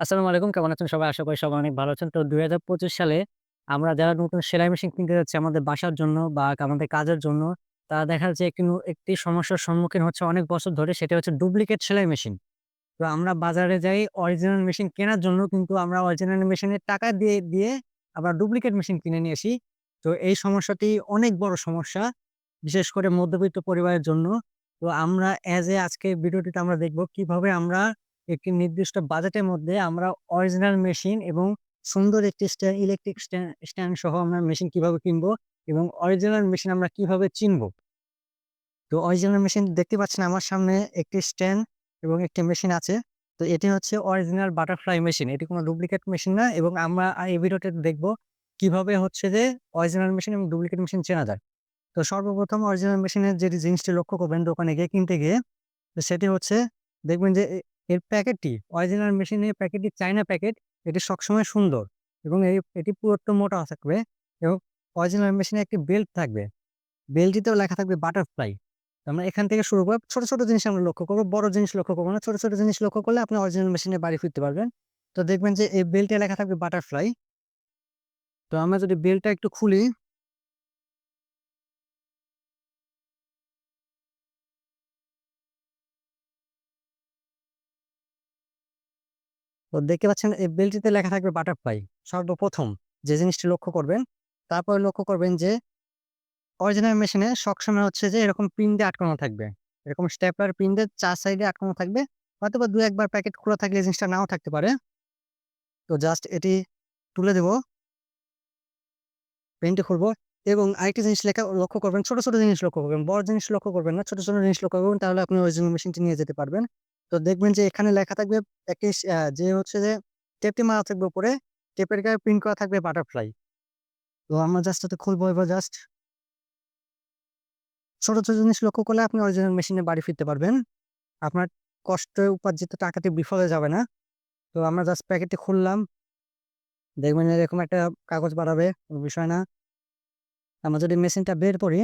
আসসালামু আলাইকুম। কেমন আছেন সবাই? আশা করি সবাই অনেক ভালো আছেন। তো ২০২৫ সালে আমরা যারা নতুন সেলাই মেশিন কিনতে যাচ্ছি আমাদের বাসার জন্য বা আমাদের কাজের জন্য, তারা দেখা যাচ্ছে একটি একটি সমস্যার সম্মুখীন হচ্ছে অনেক বছর ধরে সেটা হচ্ছে ডুপ্লিকেট সেলাই মেশিন। তো আমরা বাজারে যাই অরিজিনাল মেশিন কেনার জন্য কিন্তু আমরা অরিজিনাল মেশিনের টাকা দিয়ে, দিয়ে আমরা ডুপ্লিকেট মেশিন কিনে নিয়ে আসি। তো এই সমস্যাটি অনেক বড় সমস্যা। বিশেষ করে মধ্যবিত্ত পরিবারের জন্য। তো আমরা অ্যাজ এ আজকে ভিডিওটিতে আমরা দেখব কীভাবে আমরা একটি নির্দিষ্ট বাজেটের মধ্যে আমরা অরিজিনাল মেশিন এবং সুন্দর একটি ইলেকট্রিক স্ট্যা স্ট্যান্ড সহ আমরা মেশিন কীভাবে কিনবো এবং অরিজিনাল মেশিন আমরা কীভাবে চিনবো। তো অরিজিনাল মেশিন দেখতে পাচ্ছেন আমার সামনে একটি স্ট্যান্ড এবং একটি মেশিন আছে। তো এটি হচ্ছে অরিজিনাল বাটারফ্লাই মেশিন। এটি কোনো ডুপ্লিকেট মেশিন না এবং আমরা এই ভিডিওতে দেখব কীভাবে হচ্ছে যে অরিজিনাল মেশিন এবং ডুপ্লিকেট মেশিন চেনা যায়। তো সর্বপ্রথম অরিজিনাল মেশিনের যে জিনিসটি লক্ষ্য করবেন দোকানে গিয়ে কিনতে গিয়ে, সেটি হচ্ছে দেখবেন যে এর প্যাকেটটি অরিজিনাল মেশিনের প্যাকেটটি চায়না প্যাকেট। এটি সবসময় সুন্দর এবং এই এটি পুরুত্ব মোটা থাকবে এবং অরিজিনাল মেশিনে একটি বেল্ট থাকবে। বেল্টটিতেও লেখা থাকবে বাটারফ্লাই। আমরা এখান থেকে শুরু করব। ছোট, ছোট জিনিস আমরা লক্ষ্য করব বড় জিনিস লক্ষ্য করব না। ছোট, ছোট জিনিস লক্ষ্য করলে আপনি অরিজিনাল মেশিনে বাড়ি ফিরতে পারবেন। তো দেখবেন যে এই বেল্টে লেখা থাকবে বাটারফ্লাই। তো আমরা যদি বেল্টটা একটু খুলি তো দেখতে পাচ্ছেন এই বেল্টটিতে লেখা থাকবে বাটারফ্লাই। সর্বপ্রথম যে জিনিসটি লক্ষ্য করবেন, তারপরে লক্ষ্য করবেন যে অরিজিনাল মেশিনে সবসময় হচ্ছে যে এরকম পিন দিয়ে আটকানো থাকবে। এরকম স্টেপলার পিন দিয়ে ৪ সাইডে আটকানো থাকবে। হয়তোবা ২-১ বার প্যাকেট খোলা থাকলে জিনিসটা নাও থাকতে পারে। তো জাস্ট এটি তুলে দেব। পেনটি খুলবো এবং আরেকটি জিনিস লেখা লক্ষ্য করবেন, ছোট, ছোট জিনিস লক্ষ্য করবেন। বড় জিনিস লক্ষ্য করবেন না। ছোট, ছোট জিনিস লক্ষ্য করবেন তাহলে আপনি অরিজিনাল মেশিনটি নিয়ে যেতে পারবেন। তো দেখবেন যে এখানে লেখা থাকবে একটি যে হচ্ছে যে টেপটি মারা থাকবে উপরে, টেপের গায়ে প্রিন্ট করা থাকবে বাটারফ্লাই। তো আমরা জাস্ট এটা খুলবো এবার জাস্ট। ছোট, ছোট জিনিস লক্ষ্য করলে আপনি অরিজিনাল মেশিনে বাড়ি ফিরতে পারবেন। আপনার কষ্টে উপার্জিত টাকাটি বিফলে যাবে না। তো আমরা জাস্ট প্যাকেটটি খুললাম। দেখবেন এরকম একটা কাগজ বাড়াবে, বিষয় না। আমরা যদি মেশিনটা বের করি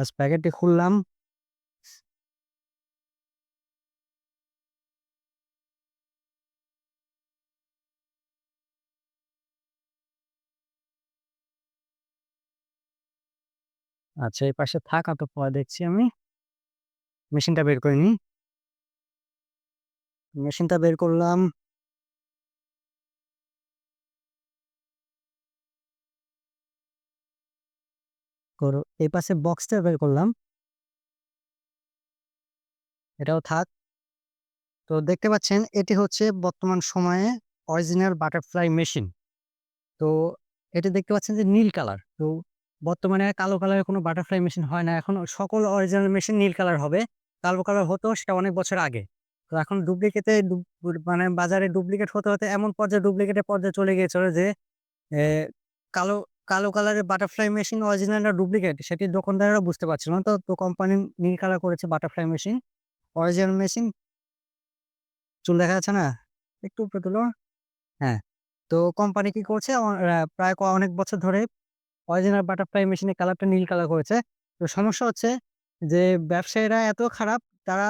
জাস্ট প্যাকেটটি খুললাম। আচ্ছা এই পাশে থাক আপাতত পরে দেখছি আমি। মেশিনটা বের করে নিই। মেশিনটা বের করলাম। করো এই পাশে বক্সটা বের করলাম। এটাও থাক। তো দেখতে পাচ্ছেন এটি হচ্ছে বর্তমান সময়ে অরিজিনাল বাটারফ্লাই মেশিন। তো এটা দেখতে পাচ্ছেন যে নীল কালার। তো বর্তমানে কালো কালারের কোনো বাটারফ্লাই মেশিন হয় না। এখন সকল অরিজিনাল মেশিন নীল কালার হবে। কালো কালার হতো সেটা অনেক বছর আগে। তো এখন ডুপ্লিকেটে মানে বাজারে ডুপ্লিকেট হতে, হতে এমন পর্যায়ে ডুপ্লিকেটের পর্যায়ে চলে গিয়েছিল যে কালো, কালো কালারের বাটারফ্লাই মেশিন অরিজিনাল ডুপ্লিকেট সেটি দোকানদাররা বুঝতে পারছিল না। তো, তো কোম্পানি নীল কালার করেছে বাটারফ্লাই মেশিন। অরিজিনাল মেশিন চুল দেখা যাচ্ছে না? একটু উপরে তোলো। হ্যাঁ। তো কোম্পানি কি করছে প্রায় অনেক বছর ধরে অরিজিনাল বাটারফ্লাই মেশিনের কালারটা নীল কালার করেছে। তো সমস্যা হচ্ছে যে ব্যবসায়ীরা এত খারাপ তারা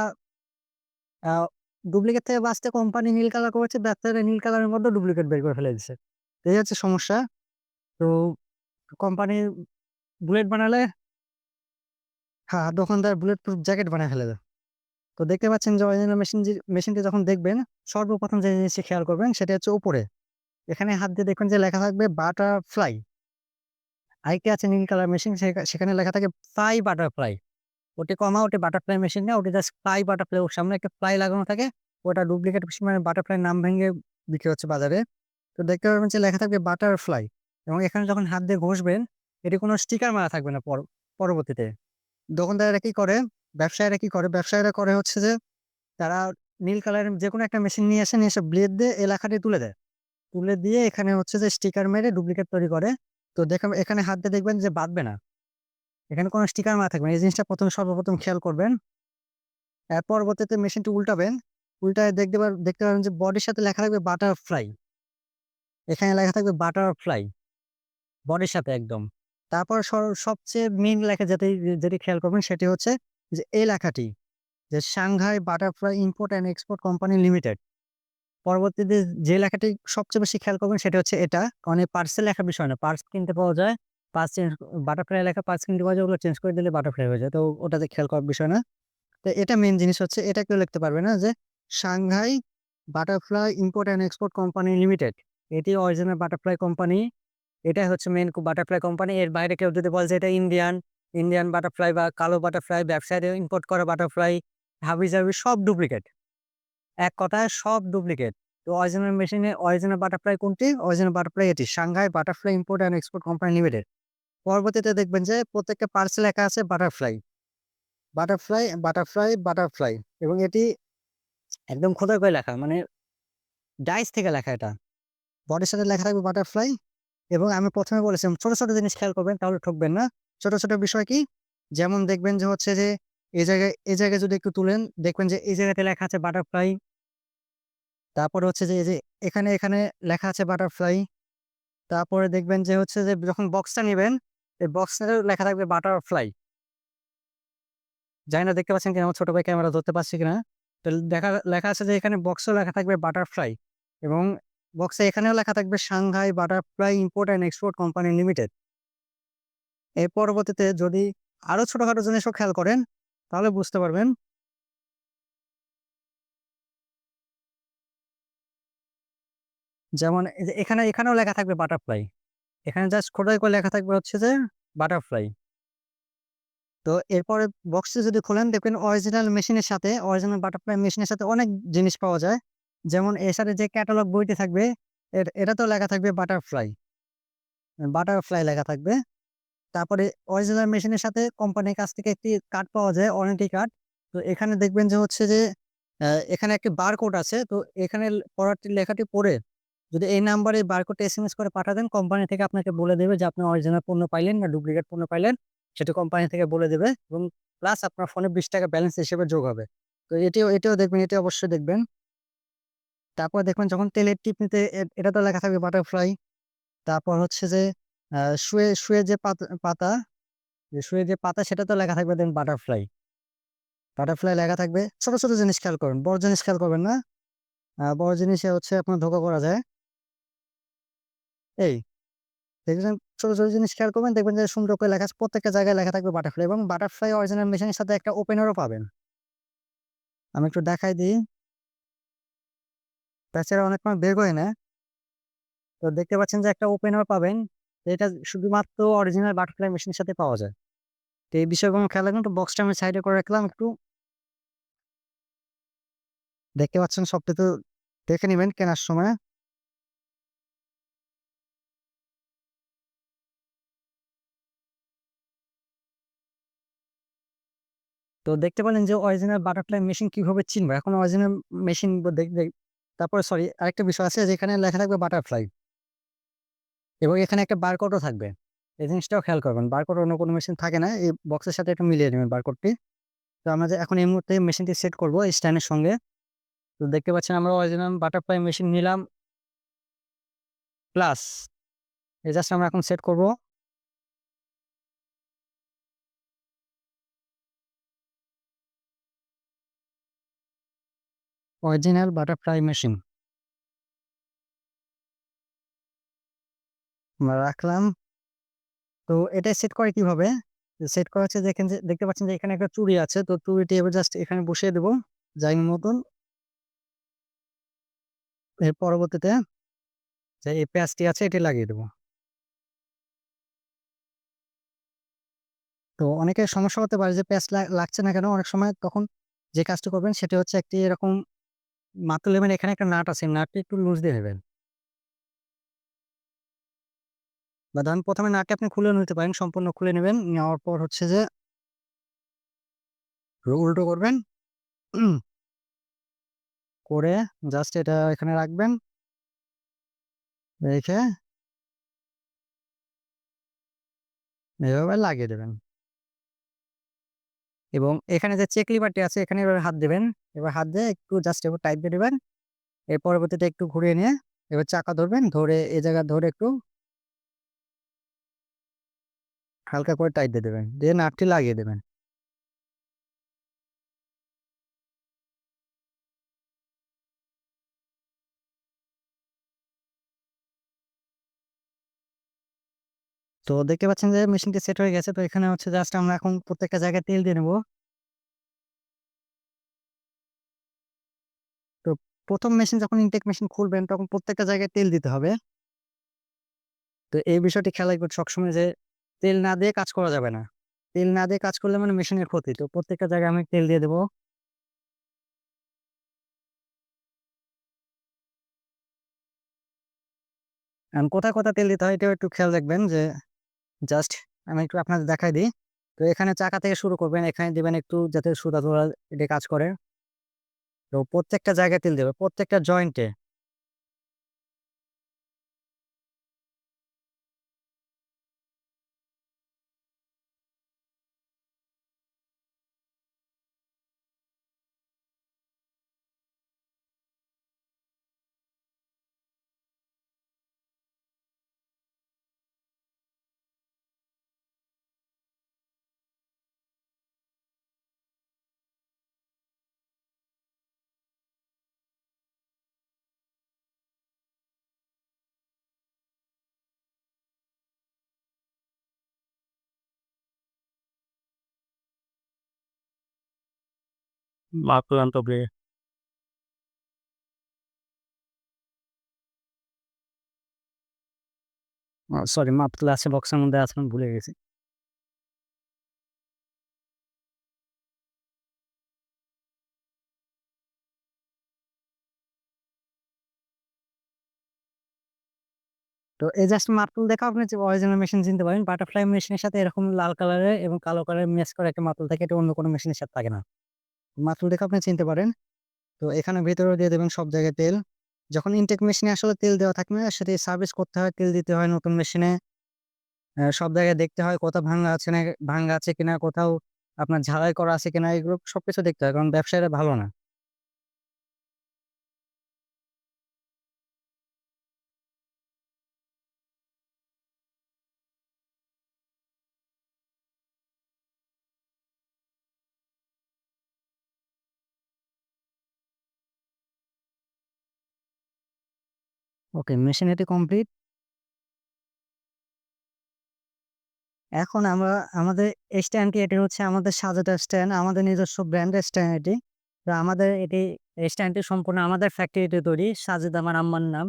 ডুপ্লিকেট থেকে বাঁচতে কোম্পানি নীল কালার করেছে, ব্যবসায়ীরা নীল কালারের মধ্যেও ডুপ্লিকেট বের করে ফেলে দিচ্ছে এই হচ্ছে সমস্যা। তো কোম্পানি বুলেট বানালে হ্যাঁ, দোকানদার বুলেট প্রুফ জ্যাকেট বানায় ফেলে। তো দেখতে পাচ্ছেন যে অরিজিনাল মেশিন মেশিনটি যখন দেখবেন সর্বপ্রথম যে জিনিসটি খেয়াল করবেন সেটা হচ্ছে উপরে। এখানে হাত দিয়ে দেখবেন যে লেখা থাকবে বাটারফ্লাই। আরেকটি আছে নীল কালার মেশিন সেখানে লেখা থাকে ফ্লাই বাটারফ্লাই। ওটি কমা ওটি বাটারফ্লাই মেশিন না ওটি জাস্ট ফ্লাই বাটারফ্লাই ওর সামনে একটা ফ্লাই লাগানো থাকে। ওটা ডুপ্লিকেট মেশিন মানে বাটারফ্লাই নাম ভেঙে বিক্রি হচ্ছে বাজারে। তো দেখতে পারবেন যে লেখা থাকবে বাটারফ্লাই এবং এখানে যখন হাত দিয়ে ঘষবেন এটি কোনো স্টিকার মারা থাকবে না পর পরবর্তীতে। দোকানদারেরা কি করে, ব্যবসায়ীরা কি করে, ব্যবসায়ীরা করে হচ্ছে যে তারা নীল কালারের যেকোনো একটা মেশিন নিয়ে আসে, নিয়ে এসে ব্লেড দিয়ে এই লেখাটি তুলে দেয়। তুলে দিয়ে এখানে হচ্ছে যে স্টিকার মেরে ডুপ্লিকেট তৈরি করে। তো দেখেন এখানে হাত দিয়ে দেখবেন যে বাঁধবে না। এখানে কোনো স্টিকার মারা থাকবে না। এই জিনিসটা ১ম সর্বপ্রথম খেয়াল করবেন। এর পরবর্তীতে মেশিনটি উল্টাবেন। উল্টায় দেখতে পার দেখতে পারবেন যে বডির সাথে লেখা থাকবে বাটারফ্লাই। এখানে লেখা থাকবে বাটারফ্লাই। বডির সাথে একদম। তারপর সবচেয়ে মেন লেখা যেটি যেটি খেয়াল করবেন সেটি হচ্ছে যে এই লেখাটি যে Shanghai butterfly import and export company limited. পরবর্তীতে যে লেখাটি সবচেয়ে বেশি খেয়াল করবেন সেটা হচ্ছে এটা। কারণ এই পার্সে লেখার বিষয় না। পার্স কিনতে পাওয়া যায়। পার্স চেঞ্জ বাটারফ্লাই লেখা পার্স কিনতে পাওয়া যায়, ওগুলো চেঞ্জ করে দিলে বাটারফ্লাই হয়ে যায়। তো ওটাতে খেয়াল করার বিষয় না। তো এটা মেন জিনিস হচ্ছে, এটা কেউ লিখতে পারবে না যে Shanghai butterfly import and export company limited. এটি অরিজিনাল বাটারফ্লাই কোম্পানি। এটাই হচ্ছে মেন বাটারফ্লাই কোম্পানি। এর বাইরে কেউ যদি বলে যে এটা ইন্ডিয়ান, ইন্ডিয়ান বাটারফ্লাই বা কালো বাটারফ্লাই ব্যবসায়ীদের ইম্পোর্ট করা বাটারফ্লাই হাবি-জাবি সব ডুপ্লিকেট। এক কথায় সব ডুপ্লিকেট। তো অরিজিনাল মেশিনে অরিজিনাল বাটারফ্লাই কোনটি? অরিজিনাল বাটারফ্লাই এটি। Shanghai butterfly import and export company limited. পরবর্তীতে দেখবেন যে প্রত্যেকটা পার্সে লেখা আছে বাটারফ্লাই। বাটারফ্লাই, বাটারফ্লাই, বাটারফ্লাই এবং এটি একদম খোদাই করে লেখা। মানে ডাইস থেকে লেখা এটা। বডির সাথে লেখা থাকবে বাটারফ্লাই এবং আমি প্রথমে বলেছিলাম ছোট, ছোট জিনিস খেয়াল করবেন তাহলে ঠকবেন না। ছোট, ছোট বিষয় কি? যেমন দেখবেন যে হচ্ছে যে এই জায়গায় এই জায়গায় যদি একটু তুলেন দেখবেন যে এই জায়গাতে লেখা আছে বাটারফ্লাই। তারপরে হচ্ছে যে এই যে এখানে, এখানে লেখা আছে বাটারফ্লাই। তারপরে দেখবেন যে হচ্ছে যে যখন বক্সটা নেবেন এই বক্সেরও লেখা থাকবে বাটারফ্লাই। জানি না দেখতে পাচ্ছেন কিনা আমার ছোট ভাই ক্যামেরা ধরতে পারছে কিনা। তো দেখা লেখা আছে যে এখানে বক্সও লেখা থাকবে বাটারফ্লাই এবং বক্সে এখানেও লেখা থাকবে Shanghai butterfly import and export company limited. এর পরবর্তীতে যদি আরও ছোটখাটো জিনিসও খেয়াল করেন তাহলে বুঝতে পারবেন। যেমন এখানে, এখানেও লেখা থাকবে বাটারফ্লাই। এখানে জাস্ট খোদাই করে লেখা থাকবে হচ্ছে যে বাটারফ্লাই। তো এরপরে বক্সটি যদি খোলেন দেখবেন অরিজিনাল মেশিনের সাথে অরিজিনাল বাটারফ্লাই মেশিনের সাথে অনেক জিনিস পাওয়া যায়। যেমন এর সাথে যে ক্যাটালগ বইটি থাকবে এটা এটাতেও লেখা থাকবে বাটারফ্লাই। বাটারফ্লাই লেখা থাকবে। তারপরে অরিজিনাল মেশিনের সাথে কোম্পানির কাছ থেকে একটি কার্ড পাওয়া যায় ওয়ারেন্টি কার্ড। তো এখানে দেখবেন যে হচ্ছে যে এখানে একটি বারকোড আছে। তো এখানে পড়াটি লেখাটি পড়ে যদি এই নাম্বারে বারকোডটা এস করে পাঠা দেন কোম্পানি থেকে আপনাকে বলে দেবে যে আপনি অরিজিনাল পণ্য পাইলেন না ডুপ্লিকেট পণ্য পাইলেন। সেটা কোম্পানি থেকে বলে দেবে এবং প্লাস আপনার ফোনে ৳২০ ব্যালেন্স হিসেবে যোগ হবে। তো এটিও, এটিও দেখবেন এটি অবশ্যই দেখবেন। তারপর দেখবেন যখন তেলের টিপনিতে এ এটাতেও লেখা থাকবে বাটারফ্লাই। তারপর হচ্ছে যে শুয়ে, শুয়ে যে পাত যে শুয়ে যে পাতা সেটা তো লেখা থাকবে দেখবেন বাটারফ্লাই। বাটারফ্লাই লেখা থাকবে। ছোট, ছোট জিনিস খেয়াল করবেন। বড় জিনিস খেয়াল করবেন না। বড় জিনিসে হচ্ছে আপনার ধোকা করা যায়। এই দেখবেন ছোট, ছোট জিনিস খেয়াল করবেন দেখবেন যে সুন্দর করে লেখা প্রত্যেকটা জায়গায় লেখা থাকবে বাটারফ্লাই এবং বাটারফ্লাই অরিজিনাল মেশিনের সাথে একটা ওপেনারও পাবেন। আমি একটু দেখাই দিই। তাছাড়া অনেক সময় বের করে নেয়। তো দেখতে পাচ্ছেন যে একটা ওপেনার পাবেন। এটা শুধুমাত্র অরিজিনাল বাটারফ্লাই মেশিনের সাথে পাওয়া যায়। তো এই বিষয়গুলো খেয়াল রাখবেন। তো বক্সটা আমি সাইডে করে রাখলাম একটু দেখতে পাচ্ছেন সবটা তো দেখে নিবেন কেনার সময়। তো দেখতে পেলেন যে অরিজিনাল বাটারফ্লাই মেশিন কীভাবে চিনবো? এখন অরিজিনাল মেশিন তারপরে সরি আরেকটা বিষয় আছে যেখানে লেখা থাকবে বাটারফ্লাই। এবং এখানে একটা বারকোডও থাকবে। এই জিনিসটাও খেয়াল করবেন। বারকোড অন্য কোনো মেশিন থাকে না। এই বক্সের সাথে একটু মিলিয়ে নেবেন বারকোডটি। তো আমরা যে এখন এই মুহূর্তে মেশিনটি সেট করব স্ট্যান্ডের সঙ্গে। তো দেখতে পাচ্ছেন আমরা অরিজিনাল বাটারফ্লাই মেশিন নিলাম। প্লাস এই জাস্ট আমরা এখন সেট করব। Original butterfly machine. রাখলাম। তো এটা সেট করে কীভাবে? সেট করা হচ্ছে যে, দেখতে পাচ্ছেন যে এখানে একটা চুড়ি আছে। তো চুড়িটি এবার জাস্ট এখানে বসিয়ে দেবো, যাই মতন। এর পরবর্তীতে যে এই প্যাচটি আছে, এটি লাগিয়ে দেবো তো অনেকের সমস্যা হতে পারে যে প্যাচ লাগছে না কেন? অনেক সময় তখন যে কাজটি করবেন, সেটি হচ্ছে একটি এরকম মাথা নেবেন এখানে একটা নাট আছে। নাটটি একটু লুজ দিয়ে নেবেন। বা ধরেন ১ম এ নাটটি আপনি খুলে নিতে পারেন। সম্পূর্ণ খুলে নেবেন, নেওয়ার পর হচ্ছে যে উল্টো করবেন। করে জাস্ট এটা এখানে রাখবেন। রেখে এভাবে লাগিয়ে দেবেন। এবং এখানে যে চেক লিভারটি আছে, এখানে এবার হাত দেবেন। এবার হাত দিয়ে একটু জাস্ট এবার টাইপ দিয়ে দেবেন। এর পরবর্তীতে একটু ঘুরিয়ে নিয়ে এবার চাকা ধরবেন, ধরে এ জায়গা ধরে একটু হালকা করে টাইট দিয়ে দেবেন। দিয়ে নাটটি লাগিয়ে দেবেন। তো দেখতে পাচ্ছেন যে মেশিনটি সেট হয়ে গেছে। তো এখানে হচ্ছে জাস্ট আমরা এখন প্রত্যেকটা জায়গায় তেল দিয়ে নেব। তো ১ম মেশিন যখন ইনটেক মেশিন খুলবেন তখন প্রত্যেকটা জায়গায় তেল দিতে হবে। তো এই বিষয়টি খেয়াল রাখবেন সবসময় যে তেল না দিয়ে কাজ করা যাবে না। তেল না দিয়ে কাজ করলে মানে মেশিনের ক্ষতি। তো প্রত্যেকটা জায়গায় আমি তেল দিয়ে দেবো কোথায়, কোথায় তেল দিতে হয় এটাও একটু খেয়াল রাখবেন যে জাস্ট আমি একটু আপনাদের দেখাই দিই। তো এখানে চাকা থেকে শুরু করবেন। এখানে দেবেন একটু যাতে সুতা তোলা এটা কাজ করে। তো প্রত্যেকটা জায়গায় তেল দেবে। প্রত্যেকটা জয়েন্টে। তবে ও সরি মাপ আছে বক্সের মধ্যে আছে, আমি ভুলে গেছি। তো এই জাস্ট মাপটুল দেখেও আপনি যে অরিজিনাল মেশিন চিনতে পারেন। বাটারফ্লাই মেশিনের সাথে এরকম লাল কালারের এবং কালো কালারের ম্যাচ করা একটা মাপটুল থাকে। এটা অন্য কোনো মেশিনের সাথে থাকে না। মাপটুল দেখে আপনি চিনতে পারেন। তো এখানে ভেতরেও দিয়ে দেবেন সব জায়গায় তেল। যখন ইনটেক মেশিনে আসলে তেল দেওয়া থাকবে সেটি সার্ভিস করতে হয়, তেল দিতে হয় নতুন মেশিনে। সব জায়গায় দেখতে হয় কোথাও ভাঙা আছে না ভাঙা আছে কিনা, কোথাও আপনার ঝালাই করা আছে কিনা এগুলো সবকিছু দেখতে হয়। কারণ ব্যবসায়ীরা ভালো না। ওকে মেশিন এটি কমপ্লিট। এখন আমরা, আমাদের স্ট্যান্ডটি এটি হচ্ছে আমাদের সাজেদা স্ট্যান্ড। আমাদের নিজস্ব ব্র্যান্ডের স্ট্যান্ড এটি। তো আমাদের এটি স্ট্যান্ডটি সম্পূর্ণ আমাদের ফ্যাক্টরিতে তৈরি। সাজেদ আমার আম্মার নাম।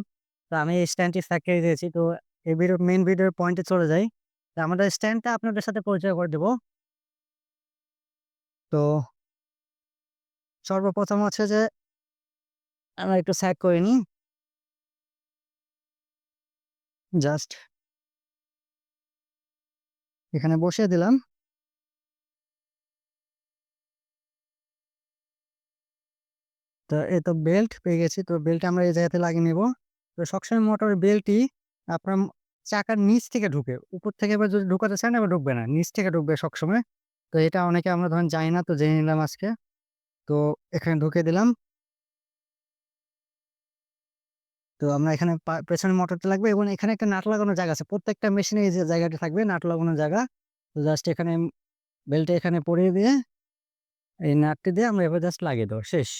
তো আমি এই স্ট্যান্ডটি ফ্যাক্টরি দিয়েছি। তো এই ভিডিওর মেন ভিডিওর পয়েন্টে চলে যাই। তো আমাদের স্ট্যান্ডটা আপনাদের সাথে পরিচয় করে দেব। তো সর্বপ্রথম হচ্ছে যে, আমরা একটু সাইড করে নিই। জাস্ট এখানে বসিয়ে দিলাম। তো এই তো বেল্ট পেয়ে গেছি। তো বেল্ট আমরা এই জায়গাতে লাগিয়ে নেব। তো সবসময় মোটর বেল্টটি আপনার চাকার নিচ থেকে ঢুকে। উপর থেকে এবার যদি ঢুকাতে চান এবার ঢুকবে না। নিচ থেকে ঢুকবে সবসময়। তো এটা অনেকে আমরা ধরেন জানি না, তো জেনে নিলাম আজকে। তো এখানে ঢুকিয়ে দিলাম। তো আমরা এখানে পেছনে মোটরটা লাগবে এবং এখানে একটা নাট লাগানোর জায়গা আছে। প্রত্যেকটা মেশিনে এই যে জায়গাটা থাকবে নাট লাগানোর জায়গা। তো জাস্ট এখানে বেল্টটা এখানে পরিয়ে দিয়ে এই নাটটি দিয়ে আমরা এভাবে জাস্ট লাগিয়ে দেবো শেষ।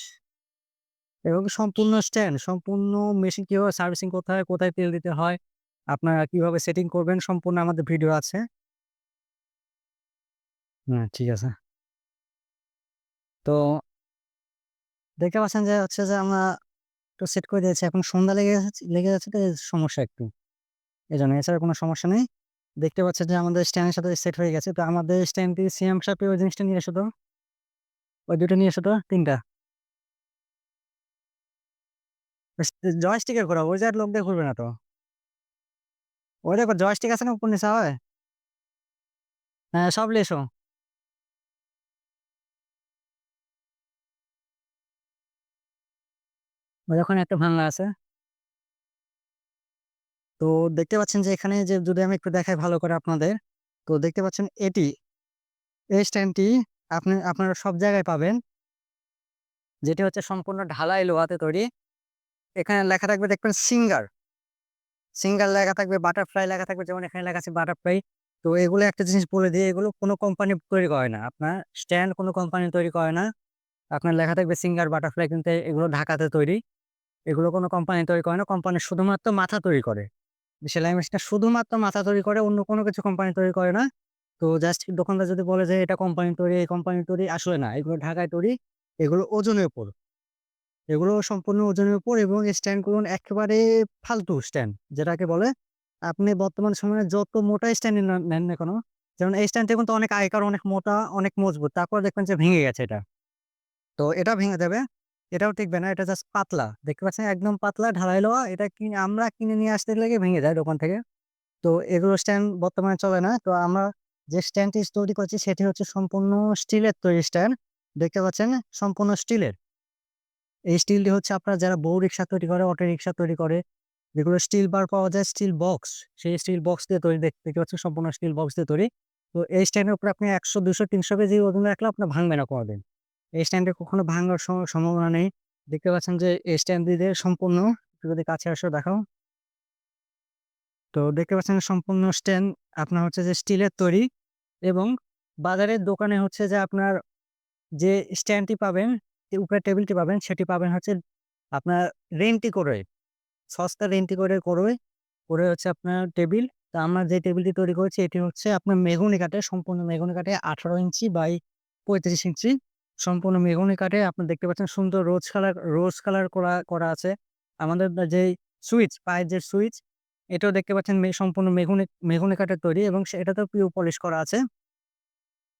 এবং সম্পূর্ণ স্ট্যান্ড, সম্পূর্ণ মেশিন কীভাবে সার্ভিসিং করতে হয়, কোথায় তেল দিতে হয়, আপনারা কীভাবে সেটিং করবেন সম্পূর্ণ আমাদের ভিডিও আছে। হ্যাঁ, ঠিক আছে। তো দেখতে পাচ্ছেন যে হচ্ছে যে আমরা একটু সেট করে দিয়েছি। এখন সন্ধ্যা লেগে যাচ্ছে লেগে যাচ্ছে তো সমস্যা একটু। এই জন্য এছাড়া কোনো সমস্যা নেই। দেখতে পাচ্ছে যে আমাদের স্ট্যান্ডের সাথে সেট হয়ে গেছে। তো আমাদের স্ট্যান্ডটি সিএম শার্পে ওই জিনিসটা নিয়ে এসো তো। ওই দুটো নিয়ে এসো তো ৩ টা। জয়স্টিকে ঘোরাও। ওই জায়গায় লোক দিয়ে ঘুরবে না তো। ওই দেখো জয়স্টিক আছে না উপর নিচে হয়? হ্যাঁ, সব নিয়ে এসো। ওই ওখানে একটা ভাঙা আছে। তো দেখতে পাচ্ছেন যে এখানে যে যদি আমি একটু দেখাই ভালো করে আপনাদের। তো দেখতে পাচ্ছেন এটি, এই স্ট্যান্ডটি আপনি আপনারা সব জায়গায় পাবেন। যেটি হচ্ছে সম্পূর্ণ ঢালাই লোহাতে তৈরি। এখানে লেখা থাকবে দেখবেন সিঙ্গার। সিঙ্গার লেখা থাকবে, বাটারফ্লাই লেখা থাকবে যেমন এখানে লেখা আছে বাটারফ্লাই। তো এগুলো একটা জিনিস বলে দিয়ে এগুলো কোনো কোম্পানি তৈরি করে না আপনার স্ট্যান্ড কোনো কোম্পানি তৈরি করে না আপনার লেখা থাকবে সিঙ্গার বাটারফ্লাই কিন্তু এগুলো ঢাকাতে তৈরি এগুলো কোনো কোম্পানি তৈরি করে না। কোম্পানি শুধুমাত্র মাথা তৈরি করে। সেলাই মেশিনটা শুধুমাত্র মাথা তৈরি করে, অন্য কোনো কিছু কোম্পানি তৈরি করে না। তো জাস্ট দোকানদার যদি বলে যে, এটা কোম্পানি তৈরি, এই কোম্পানি তৈরি, আসলে না। এগুলো ঢাকায় তৈরি, এগুলো ওজনের উপর। এগুলো সম্পূর্ণ ওজনের উপর এবং স্ট্যান্ডগুলো একেবারে ফালতু স্ট্যান্ড যেটাকে বলে আপনি বর্তমান সময়ে যত মোটা স্ট্যান্ড নেন না কেন, যেমন এই স্ট্যান্ডটা কিন্তু অনেক আগেকার, অনেক মোটা, অনেক মজবুত, তারপর দেখবেন যে ভেঙে গেছে এটা। তো এটা ভেঙে যাবে। এটাও টিকবে না, এটা জাস্ট পাতলা। দেখতে পাচ্ছেন? একদম পাতলা ঢালাই লওয়া এটা কিনে আমরা কিনে নিয়ে আসতে লেগে ভেঙে যায় দোকান থেকে। তো এগুলো স্ট্যান্ড বর্তমানে চলে না। তো আমরা যে স্ট্যান্ডটি তৈরি করছি, সেটি হচ্ছে সম্পূর্ণ স্টিলের তৈরি স্ট্যান্ড দেখতে পাচ্ছেন? সম্পূর্ণ স্টিলের। এই স্টিলটি হচ্ছে আপনার যারা বউ রিক্সা তৈরি করে, অটো রিক্সা তৈরি করে, যেগুলো স্টিল বার পাওয়া যায়, স্টিল বক্স। সেই স্টিল বক্স দিয়ে তৈরি, দেখতে দেখতে পাচ্ছেন? সম্পূর্ণ স্টিল বক্স দিয়ে তৈরি। তো এই স্ট্যান্ডের উপরে আপনি একশো, দুশো, তিনশো কেজি ওজন রাখলে আপনার ভাঙবে না কোনোদিন। এই স্ট্যান্ডে কখনো ভাঙার সম্ভাবনা নেই। দেখতে পাচ্ছেন যে এই স্ট্যান্ড দিয়ে সম্পূর্ণ যদি কাছে আসো দেখাও। তো দেখতে পাচ্ছেন সম্পূর্ণ স্ট্যান্ড আপনার হচ্ছে যে স্টিলের তৈরি এবং বাজারের দোকানে হচ্ছে যে আপনার যে স্ট্যান্ডটি পাবেন উপরে টেবিলটি পাবেন, সেটি পাবেন হচ্ছে আপনার রেন্টি করে সস্তা রেন্টি করে করবে করে হচ্ছে আপনার টেবিল তো আমরা যে টেবিলটি তৈরি করেছি, এটি হচ্ছে আপনার মেগুনি কাঠে সম্পূর্ণ মেগুনি কাঠে আঠারো ইঞ্চি বাই পঁয়ত্রিশ ইঞ্চি। সম্পূর্ণ মেগুনি কাঠে আপনি দেখতে পাচ্ছেন সুন্দর রোজ কালার রোজ কালার করা করা আছে। আমাদের যে সুইচ পায়ের যে সুইচ এটাও দেখতে পাচ্ছেন সম্পূর্ণ মেগুনি মেগুনি কাঠের তৈরি এবং সে- এটাতেও পিও পলিশ করা আছে।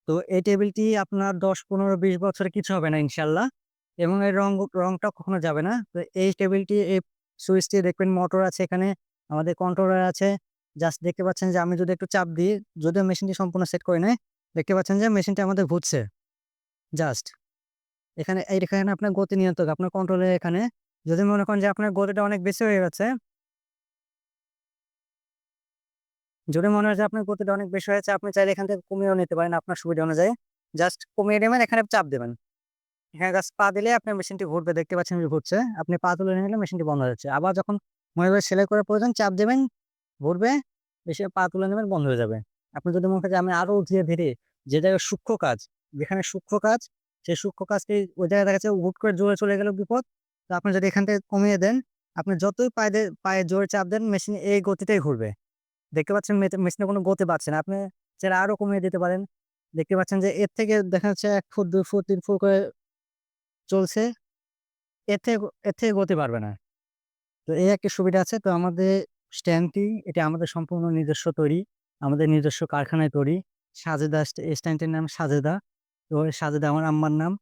তো এই টেবিলটি আপনার দশ, পনেরো, বিশ বছরে কিছু হবে না ইনশাল্লাহ এবং এর রং রংটা কখনো যাবে না। তো এই টেবিলটি এই সুইচটি দেখবেন মোটর আছে এখানে, আমাদের কন্ট্রোলার আছে। জাস্ট দেখতে পাচ্ছেন যে আমি যদি একটু চাপ দিই, যদিও মেশিনটি সম্পূর্ণ সেট করে নেয় দেখতে পাচ্ছেন যে মেশিনটি আমাদের ঘুরছে। জাস্ট। এখানে এখানে আপনার গতি নিয়ন্ত্রক, আপনার কন্ট্রোলে এখানে। যদি মনে করেন যে আপনার গতিটা অনেক বেশি হয়ে গেছে। যদি মনে হয় যে আপনার গতিটা অনেক বেশি হয়েছে, আপনি চাইলে এখান থেকে কমিয়েও নিতে পারেন আপনার সুবিধা অনুযায়ী। জাস্ট কমিয়ে নেবেন, এখানে চাপ দেবেন। এখানে জাস্ট পা দিলে আপনার মেশিনটি ঘুরবে, দেখতে পাচ্ছেন যে ঘুরছে। আপনি পা তুলে নিলে মেশিনটি বন্ধ হয়ে যাচ্ছে। আবার যখন মনে হয় সেলাই করে প্রয়োজন, চাপ দেবেন, ঘুরবে বেশি পা তুলে নেবেন, বন্ধ হয়ে যাবে। আপনি যদি মনে করেন যে আমি আরও ধীরে ধীরে, যে জায়গায় সূক্ষ্ম কাজ যেখানে সূক্ষ্ম কাজ, সেই সূক্ষ্ম কাজটি ওই জায়গায় দেখা যাচ্ছে হুট করে জোরে চলে গেল বিপদ। তো আপনি যদি এখান থেকে কমিয়ে দেন, আপনি যতই পায়ে পায়ে জোরে চাপ দেন, মেশিন এই গতিতেই ঘুরবে। দেখতে পাচ্ছেন মেশিনে কোনো গতি পাচ্ছে না। আপনি চাইলে আরও কমিয়ে দিতে পারেন। দেখতে পাচ্ছেন যে এর থেকে দেখা যাচ্ছে এক ফুট, দুই ফুট, তিন ফুট করে চলছে। এর থেকে এর থেকে গতি পারবে না। তো এই একটা সুবিধা আছে। তো আমাদের স্ট্যান্ডটি, এটা আমাদের সম্পূর্ণ নিজস্ব তৈরি। আমাদের নিজস্ব কারখানায় তৈরি। সাজেদা স্ট্যান্ডটির নাম সাজেদা। তো সাজেদা আমার আম্মার নাম।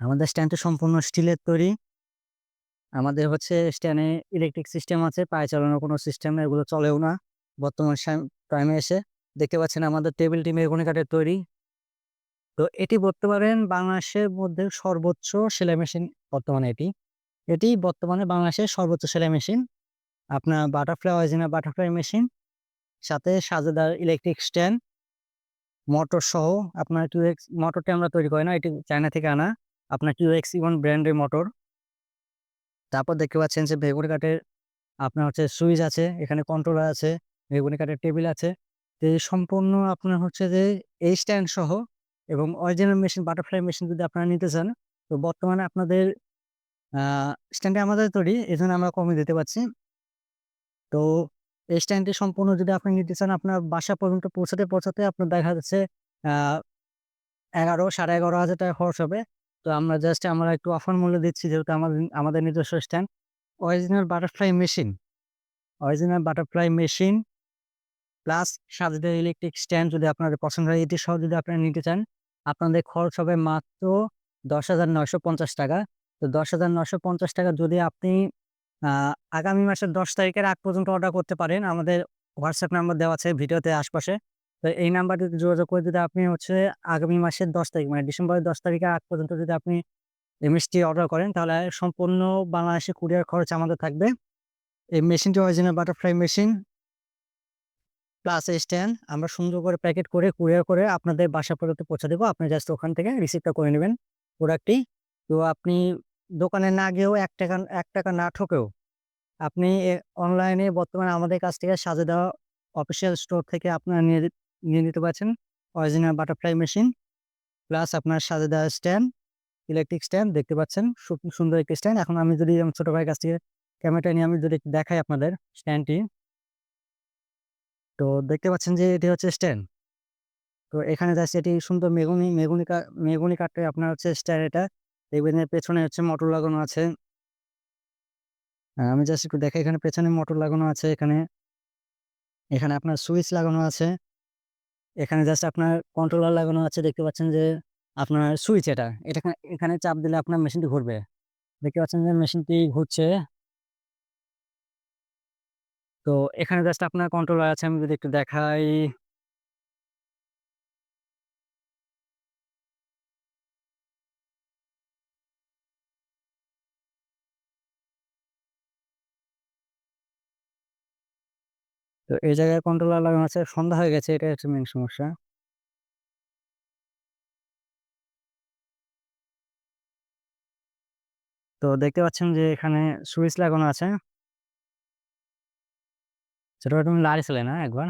আমাদের স্ট্যান্ডটি সম্পূর্ণ স্টিলের তৈরি। আমাদের হচ্ছে স্ট্যান্ডে ইলেকট্রিক সিস্টেম আছে, পায়ে চালানোর কোনো সিস্টেম এগুলো চলেও না। বর্তমান টাইমে এসে দেখতে পাচ্ছেন আমাদের টেবিলটি মেগুনি কাঠের তৈরি। তো এটি বলতে পারেন বাংলাদেশের মধ্যে সর্বোচ্চ সেলাই মেশিন বর্তমানে এটি। এটি বর্তমানে বাংলাদেশের সর্বোচ্চ সেলাই মেশিন আপনার বাটারফ্লাই অরিজিনাল বাটারফ্লাই মেশিন সাথে সাজেদার ইলেকট্রিক স্ট্যান্ড মোটর সহ আপনার টু এক্স মোটরটি আমরা তৈরি করি না, এটি চায়না থেকে আনা। আপনার টু এক্স ইভন ব্র্যান্ডের মোটর তারপর দেখতে পাচ্ছেন যে বেগুনি কাঠের আপনার হচ্ছে সুইচ আছে, এখানে কন্ট্রোলার আছে বেগুনি কাঠের টেবিল আছে। তো সম্পূর্ণ আপনার হচ্ছে যে এই স্ট্যান্ড সহ এবং অরিজিনাল মেশিন বাটারফ্লাই মেশিন যদি আপনারা নিতে চান, তো বর্তমানে আপনাদের স্ট্যান্ডে আমাদের তৈরি এই আমরা কমে দিতে পারছি। তো এই সম্পূর্ণ যদি আপনি নিতে চান, আপনার বাসা পর্যন্ত পৌঁছাতে পৌঁছাতে আপনার দেখা যাচ্ছে এগারো, সাড়ে এগারো হাজার টাকা খরচ হবে। তো আমরা জাস্ট আমরা একটু অফার মূল্য দিচ্ছি, যেহেতু আমাদের আমাদের নিজস্ব stand. Original butterfly machine original butterfly machine plus সাজেদের electric stand যদি আপনাদের পছন্দ হয়, এটি সহ যদি আপনারা নিতে চান, আপনাদের খরচ হবে মাত্র দশ হাজার নয়শো পঞ্চাশ টাকা। তো দশ হাজার নয়শো পঞ্চাশ টাকা যদি আপনি আগামী মাসের দশ তারিখের আগ পর্যন্ত অর্ডার করতে পারেন। আমাদের হোয়াটসঅ্যাপ নাম্বার দেওয়া আছে ভিডিওতে আশপাশে। তো এই নাম্বারটিতে যোগাযোগ করে যদি আপনি হচ্ছে আগামী মাসের দশ তারিখ মানে ডিসেম্বরের দশ তারিখের আগ পর্যন্ত যদি আপনি এমএসটি অর্ডার করেন, তাহলে সম্পূর্ণ বাংলাদেশে কুরিয়ার খরচ আমাদের থাকবে। এই মেশিনটি original butterfly machine plus stand আমরা সুন্দর করে প্যাকেট করে কুরিয়ার করে আপনাদের বাসা পর্যন্ত পৌঁছে দেবো। আপনি জাস্ট ওখান থেকে রিসিভটা করে নেবেন প্রোডাক্টটি তো আপনি দোকানে না গিয়েও এক টাকা এক টাকা না ঠকেও আপনি অনলাইনে বর্তমানে আমাদের কাছ থেকে সাজে দেওয়া অফিসিয়াল স্টোর থেকে আপনারা নিয়ে নিয়ে নিতে পারছেন অরিজিনাল বাটারফ্লাই মেশিন। প্লাস আপনার সাজে দেওয়া স্ট্যান্ড, ইলেকট্রিক স্ট্যান্ড দেখতে পাচ্ছেন। সুন্দর একটি স্ট্যান্ড। এখন আমি যদি আমার ছোট ভাইয়ের কাছ থেকে ক্যামেরাটা নিয়ে আমি যদি দেখাই আপনাদের স্ট্যান্ডটি। তো দেখতে পাচ্ছেন যে এটি হচ্ছে স্ট্যান্ড। তো এখানে যাচ্ছে এটি সুন্দর মেগুনি মেগুনি কা মেহগনি কাঠের আপনার হচ্ছে স্ট্যান্ড এটা। দেখবেন যে পেছনে হচ্ছে মোটর লাগানো আছে। আমি জাস্ট একটু দেখাই, এখানে পেছনে মোটর লাগানো আছে, এখানে। এখানে আপনার সুইচ লাগানো আছে। এখানে জাস্ট আপনার কন্ট্রোলার লাগানো আছে। দেখতে পাচ্ছেন যে আপনার সুইচ এটা। এটা এখানে চাপ দিলে আপনার মেশিনটি ঘুরবে। দেখতে পাচ্ছেন যে মেশিনটি ঘুরছে। তো এখানে জাস্ট আপনার কন্ট্রোলার আছে। আমি যদি একটু দেখাই। তো এই জায়গায় কন্ট্রোলার লাগানো আছে। সন্ধ্যা হয়ে গেছে এটা হচ্ছে মেন সমস্যা। তো দেখতে পাচ্ছেন যে এখানে সুইচ লাগানো আছে। সেটা তুমি তুমি লাড়িছিলে না একবার?